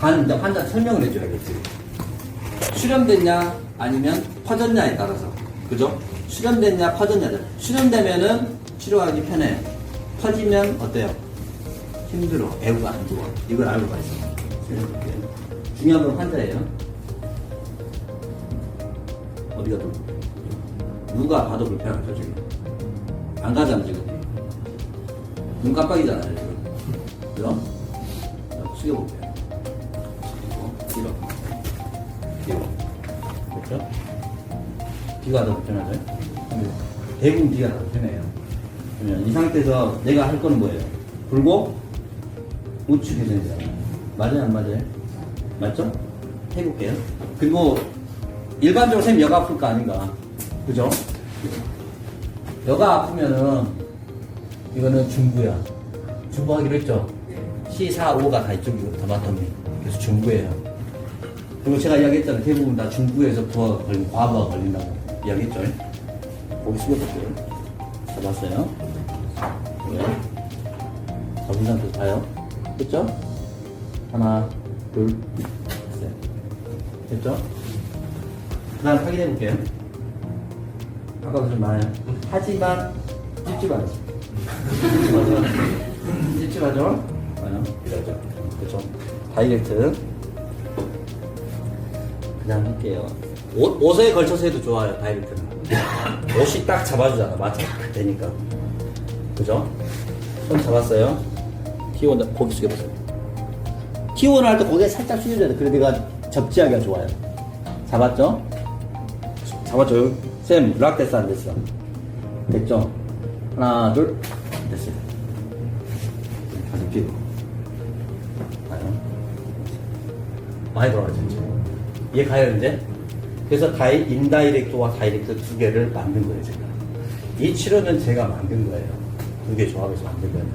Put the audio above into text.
반 이제 환자 설명을 해줘야겠지. 수렴됐냐 아니면 퍼졌냐에 따라서 그죠? 수렴됐냐 퍼졌냐 수렴되면은 치료하기 편해. 퍼지면 어때요? 힘들어. 애우가 안 좋아. 이걸 알고 가있어. 중요한 건 환자예요. 어디가 또 누가 봐도 불편하죠 지금. 안 가잖아 지금. 눈 깜빡이잖아요 지금. 그럼 숙여볼게요. 뒤로. 그렇죠? 뒤가 더 불편하죠? 대부분 뒤가 더 불편해요. 그러면 이 상태에서 내가 할 거는 뭐예요? 불고 우측 되잖아요. 맞아요, 안 맞아요? 맞죠? 해볼게요. 그리고 일반적으로 쌤 여가 아플 거 아닌가? 그죠? 여가 아프면은 이거는 중부야. 중부하기로 했죠? C, 4, 5가 다 이쪽이고 다마터미. 그래서 중부예요. 그리고 제가 이야기했잖아요. 대부분 다 중부에서 부하가 걸린, 과부하가 걸린다고 이야기했죠? 고기 숙여볼게요. 잡았어요. 그래요. 잡은 상태에서 봐요. 됐죠? 하나, 둘, 셋. 됐죠? 그 다음 확인해볼게요. 아까도 좀 많아요. 하지만, 찝찝하지. 찝찝하죠? 찝찝하죠? 아요 이러죠. 그렇죠? 다이렉트. 그냥 할게요. 옷, 옷에 걸쳐서 해도 좋아요, 다이렉트는. 옷이 딱 잡아주잖아. 맞아. 되니까. 그죠? 손 잡았어요. T1 고기 숙여보세요. T1 할때 고개 살짝 숙여줘야 돼. 그래 내가 접지하기가 좋아요. 잡았죠? 잡았죠? 쌤, 락 됐어, 안 됐어? 됐죠? 하나, 둘, 됐어요. 다시 뒤로. 가요. 많이 돌아가죠, 이제. 이해 가요, 이제? 그래서 다이, 인다이렉트와 다이렉트 두 개를 만든 거예요, 제가. 이 치료는 제가 만든 거예요. 두 개 조합해서 만든 거예요.